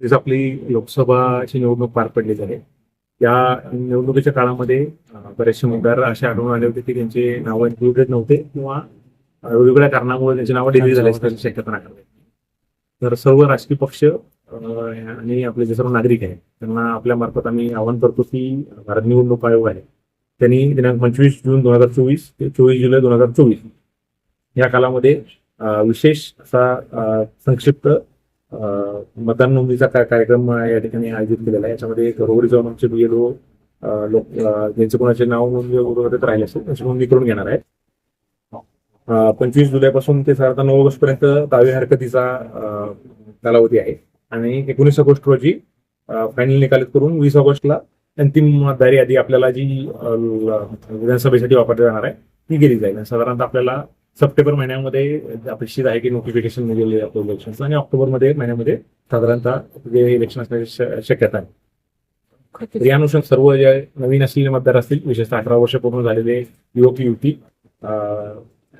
हीच आपली लोकसभाची निवडणूक पार पडली आहे या निवडणुकीच्या काळामध्ये बरेचसे उमेदवार असे आढळून आले होते की त्यांचे नावं इन्क्लुडेड नव्हते किंवा वेगवेगळ्या कारणामुळे त्यांची नावं डिलीट झाल्याची शक्यता नाकारली. तर सर्व राजकीय पक्ष आणि आपले जे सर्व नागरिक आहेत त्यांना आपल्या मार्फत आम्ही आवाहन करतो की भारत निवडणूक आयोग आहे. त्यांनी दिनांक पंचवीस जून दोन हजार चोवीस ते चोवीस जुलै दोन हजार चोवीस या कालामध्ये विशेष असा संक्षिप्त मतदान नोंदणीचा काय कार्यक्रम या ठिकाणी आयोजित केलेला आहे. याच्यामध्ये घरोघरी जाऊन आमचे बीएलओ लोक ज्यांचे कोणाचे नाव नोंदणी वगैरे राहिले असेल त्यांची नोंदणी करून घेणार आहे पंचवीस जुलैपासून ते साधारण नऊ ऑगस्ट पर्यंत दावे हरकतीचा कालावधी आहे. आणि एकोणीस ऑगस्ट रोजी फायनल निकालित करून वीस ऑगस्टला अंतिम मतदारी यादी आपल्याला जी विधानसभेसाठी वापरली जाणार आहे ती केली जाईल. साधारणतः आपल्याला सप्टेंबर महिन्यामध्ये अपेक्षित आहे की नोटिफिकेशन आपल्या इलेक्शनचं आणि ऑक्टोबरमध्ये महिन्यामध्ये साधारणतः इलेक्शन असण्याची शक्यता आहे. या सर्व जे नवीन असलेले मतदार असतील विशेषतः अठरा वर्ष पूर्ण झालेले युवक युवती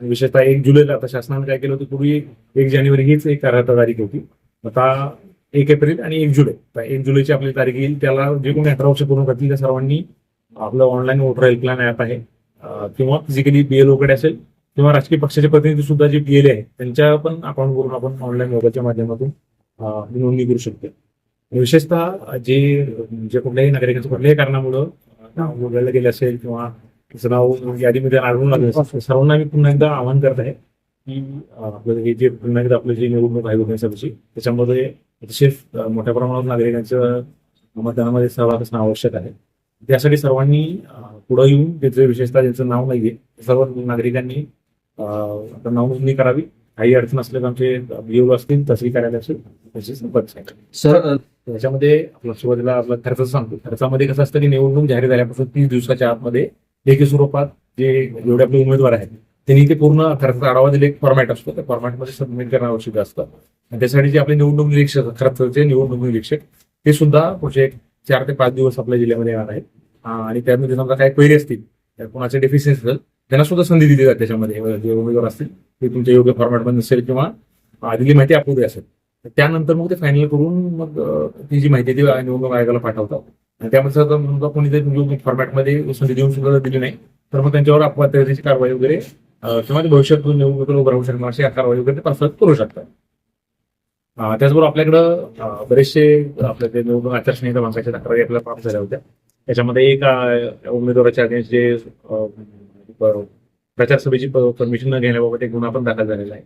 विशेषतः एक जुलैला आता शासनाने काय केलं होतं पूर्वी एक जानेवारी हीच एक अर्हता तारीख होती. आता एक एप्रिल आणि एक जुलै. एक जुलैची आपली तारीख येईल त्याला जे कोणी अठरा वर्ष पूर्ण करतील त्या सर्वांनी आपलं ऑनलाईन वोटर हेल्पलाईन ॲप आहे. किंवा फिजिकली बीएलओ कडे असेल किंवा राजकीय पक्षाचे प्रतिनिधी सुद्धा जे गेले आहेत त्यांच्या पण अकाउंटवरून आपण ऑनलाईन मोबाईलच्या माध्यमातून नोंदणी करू शकतो. विशेषतः जे जे कुठल्याही नागरिकांचं कुठल्याही कारणामुळं नाव वगळलं गेलं असेल किंवा त्याचं नाव यादीमध्ये आढळून लागलं असेल सर्वांना मी पुन्हा एकदा आवाहन करत आहे की आपलं हे जे पुन्हा एकदा आपलं जे निवडणूक आहे विधानसभेची त्याच्यामध्ये अतिशय मोठ्या प्रमाणात नागरिकांचं मतदानामध्ये सहभाग असणं आवश्यक आहे. त्यासाठी सर्वांनी पुढे पुढं येऊन त्याचं विशेषतः ज्यांचं नाव नाहीये सर्व नागरिकांनी अं, आपलं नाव नोंदणी करावी. काही अडचण असल्या तर आमचे बीओ असतील तहसील कार्यालय असेल त्याची संपर्क. सर त्याच्यामध्ये आपलं सुरुवातीला आपला खर्च सांगतो. खर्चामध्ये कसं असतं की निवडणूक जाहीर झाल्यापासून तीस दिवसाच्या आतमध्ये लेखी स्वरूपात जे जेवढे आपले उमेदवार आहेत त्यांनी ते पूर्ण खर्चाचा आढावा दिले एक फॉर्मॅट असतो. त्या फॉर्मॅटमध्ये सबमिट करणं आवश्यक असतं. आणि त्यासाठी जे आपले निवडणूक निरीक्षक खर्चाचे निवडणूक निरीक्षक ते सुद्धा पुढचे एक चार ते पाच दिवस आपल्या जिल्ह्यामध्ये येणार आहेत. आणि त्यामध्ये समजा काही क्वेरी असतील कोणाचे डेफिशियन्सी असेल त्यांना सुद्धा संधी दिली जाते त्याच्यामध्ये. जे उमेदवार असतील ते तुमच्या योग्य फॉर्मॅटमध्ये नसेल किंवा अं, दिलेली माहिती अपुरी असेल त्यानंतर मग ते फायनल करून मग ती जी माहिती ती निवडणूक आयोगाला पाठवतात. आणि त्यामध्ये जर समजा कोणी जर योग्य फॉर्मॅटमध्ये संधी देऊन सुद्धा दिली नाही तर मग त्यांच्यावर अपवादाची कारवाई वगैरे किंवा ते भविष्यात निवडणुकीला उभं राहू शकणार अशी कारवाई वगैरे ते करू शकतात. त्याचबरोबर आपल्याकडं बरेचसे आपल्या ते निवडणूक आचारसंहिता भंगाच्या तक्रारी आपल्याला प्राप्त झाल्या होत्या. त्याच्यामध्ये एक उमेदवाराच्या अगेन्स्ट जे अं, प्रचार सभेची परमिशन न घेण्याबाबत एक गुन्हा पण दाखल झालेला आहे.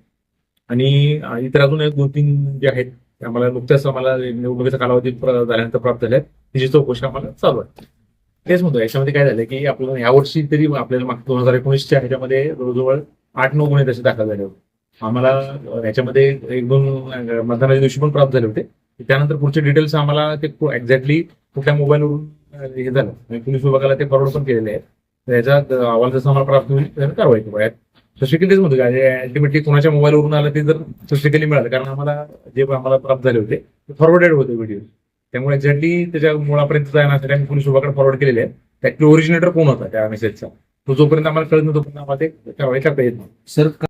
आणि इतर अजून एक दोन तीन जे आहेत आम्हाला नुकत्याच आम्हाला निवडणुकीचा कालावधी झाल्यानंतर प्राप्त झाल्या तिची चौकशी आम्हाला चालू आहे. तेच म्हणतो याच्यामध्ये काय झालं की आपल्याला यावर्षी तरी आपल्याला मागच्या दोन हजार एकोणीसच्या ह्याच्यामध्ये जवळजवळ आठ नऊ गुन्हे तसे दाखल झाले होते. आम्हाला याच्यामध्ये एक दोन मतदानाच्या दिवशी पण प्राप्त झाले होते. त्यानंतर पुढचे डिटेल्स आम्हाला ते एक्झॅक्टली कुठल्या मोबाईलवरून हे झालं. म्हणजे पोलीस विभागाला ते फॉरवर्ड पण केलेले आहेत. तर याचा अहवाल जसं आम्हाला प्राप्त होईल त्याला कारवाई करू. यात स्पेसिफिकली म्हणतो की अल्टिमेटली कोणाच्या मोबाईलवरून आलं ते जर स्पेसिफिकली मिळालं कारण आम्हाला जे आम्हाला प्राप्त झाले होते ते फॉरवर्डेड होते व्हिडिओ त्यामुळे एक्झॅक्टली त्याच्या मुळापर्यंत जाण्यासाठी आम्ही पोलीस विभागाकडे फॉरवर्ड केलेले आहे त्यातली ओरिजिनेटर कोण होता त्या मेसेजचा तो जोपर्यंत आम्हाला कळत नाही तोपर्यंत आम्हाला ते कारवाई करता येत नाही सर